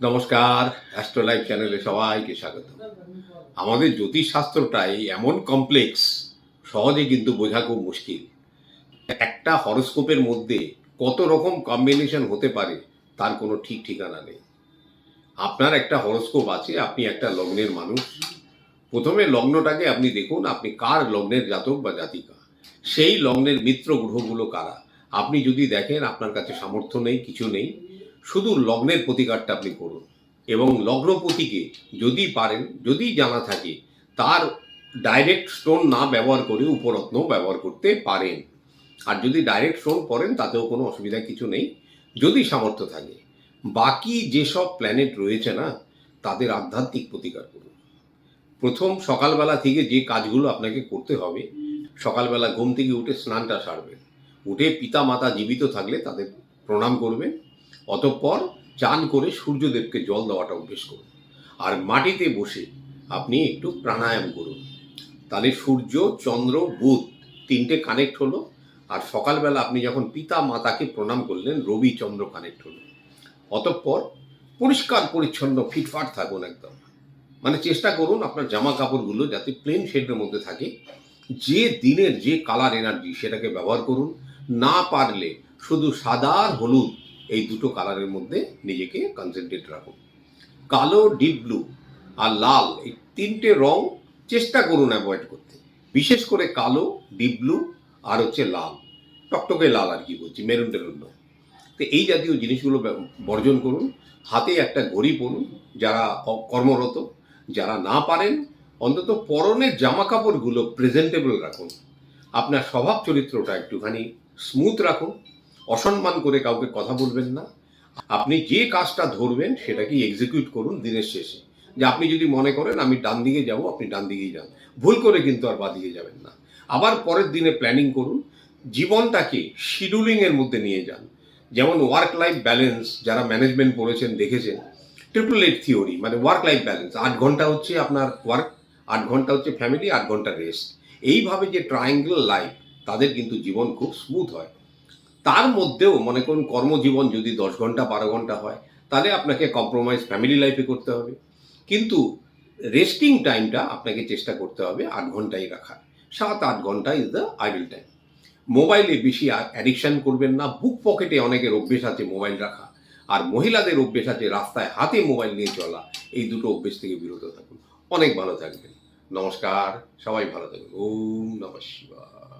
নমস্কার astro live চ্যানেলে সবাইকে স্বাগত আমাদের জ্যোতিষশাস্ত্রটাই এমন কমপ্লেক্স সহজে কিন্তু বোঝা খুব মুশকিল। একটা হরস্কোপের মধ্যে কত রকম কম্বিনেশন হতে পারে, তার কোনো ঠিক ঠিকানা নেই। আপনার একটা হরস্কোপ আছে, আপনি একটা লগ্নের মানুষ। প্রথমে লগ্নটাকে আপনি দেখুন, আপনি কার লগ্নের জাতক বা জাতিকা? সেই লগ্নের মিত্র গ্রহগুলো কারা? আপনি যদি দেখেন, আপনার কাছে সামর্থ্য নেই, কিছু নেই। শুধু লগ্নের প্রতিকারটা আপনি করুন। এবং লগ্নপতিকে যদি পারেন, যদি জানা থাকে, তার ডাইরেক্ট স্টোন না ব্যবহার করে উপরত্ন ব্যবহার করতে পারেন। আর যদি ডাইরেক্ট স্টোন পড়েন, তাতেও কোনো অসুবিধা কিছু নেই। যদি সামর্থ্য থাকে। বাকি যেসব প্ল্যানেট রয়েছে না, তাদের আধ্যাত্মিক প্রতিকার করুন। প্রথম সকালবেলা থেকে যে কাজগুলো আপনাকে করতে হবে, সকালবেলা ঘুম থেকে উঠে স্নানটা সারবেন। উঠে পিতা মাতা জীবিত থাকলে তাদের প্রণাম করবেন। অতঃপর চান করে সূর্যদেবকে জল দেওয়াটা অভ্যেস করুন। আর মাটিতে বসে আপনি একটু প্রাণায়াম করুন। তাহলে সূর্য, চন্দ্র, বুধ তিনটে কানেক্ট হলো। আর সকালবেলা আপনি যখন পিতা মাতাকে প্রণাম করলেন, রবি, চন্দ্র কানেক্ট হলো। অতঃপর পরিষ্কার, পরিচ্ছন্ন, ফিটফাট থাকুন একদম। মানে চেষ্টা করুন আপনার জামা কাপড়গুলো যাতে প্লেন শেডের মধ্যে থাকে। যে দিনের যে কালার এনার্জি সেটাকে ব্যবহার করুন। না পারলে শুধু সাদা আর হলুদ এই দুটো কালারের মধ্যে নিজেকে কনসেন্ট্রেট রাখুন কালো ডিপ ব্লু আর লাল, এই তিনটে রং চেষ্টা করুন অ্যাভয়েড করতে। বিশেষ করে কালো ডিপ ব্লু আর হচ্ছে লাল। টকটকে লাল আর কি বলছি মেরুন টেরুন তো এই জাতীয় জিনিসগুলো বর্জন করুন। হাতে একটা ঘড়ি পরুন, যারা কর্মরত, যারা না পারেন, অন্তত পরনের জামা কাপড়গুলো প্রেজেন্টেবল রাখুন। আপনার স্বভাব চরিত্রটা একটুখানি স্মুথ রাখুন। অসম্মান করে কাউকে কথা বলবেন না। আপনি যে কাজটা ধরবেন সেটাকেই এক্সিকিউট করুন দিনের শেষে। যে আপনি যদি মনে করেন, আমি ডান দিকে যাব, আপনি ডান দিকেই যান। ভুল করে কিন্তু আর বাদিকে যাবেন না। আবার পরের দিনে প্ল্যানিং করুন, জীবনটাকে শিডিউলিংয়ের মধ্যে নিয়ে যান। যেমন ওয়ার্ক লাইফ ব্যালেন্স যারা ম্যানেজমেন্ট পড়েছেন, দেখেছেন ট্রিপল এইট থিওরি মানে ওয়ার্ক লাইফ ব্যালেন্স আট ঘণ্টা হচ্ছে আপনার ওয়ার্ক আট ঘণ্টা হচ্ছে ফ্যামিলি আট ঘণ্টা রেস্ট এইভাবে যে ট্রায়াঙ্গেল লাইফ তাদের কিন্তু জীবন খুব স্মুথ হয়। তার মধ্যেও মনে করুন কর্মজীবন যদি দশ ঘণ্টা, বারো ঘণ্টা হয়, তাহলে আপনাকে কম্প্রোমাইজ ফ্যামিলি লাইফে করতে হবে। কিন্তু রেস্টিং টাইমটা আপনাকে চেষ্টা করতে হবে আট ঘন্টাই রাখার। সাত, আট ঘণ্টা ইজ দ্য আইডল টাইম মোবাইলে বেশি অ্যাডিকশান করবেন না। বুক পকেটে অনেকের অভ্যেস আছে মোবাইল রাখা। আর মহিলাদের অভ্যেস আছে রাস্তায় হাতে মোবাইল নিয়ে চলা। এই দুটো অভ্যেস থেকে বিরত থাকুন। অনেক ভালো থাকবেন। নমস্কার। সবাই ভালো থাকবেন। ওম নমঃ শিবায়।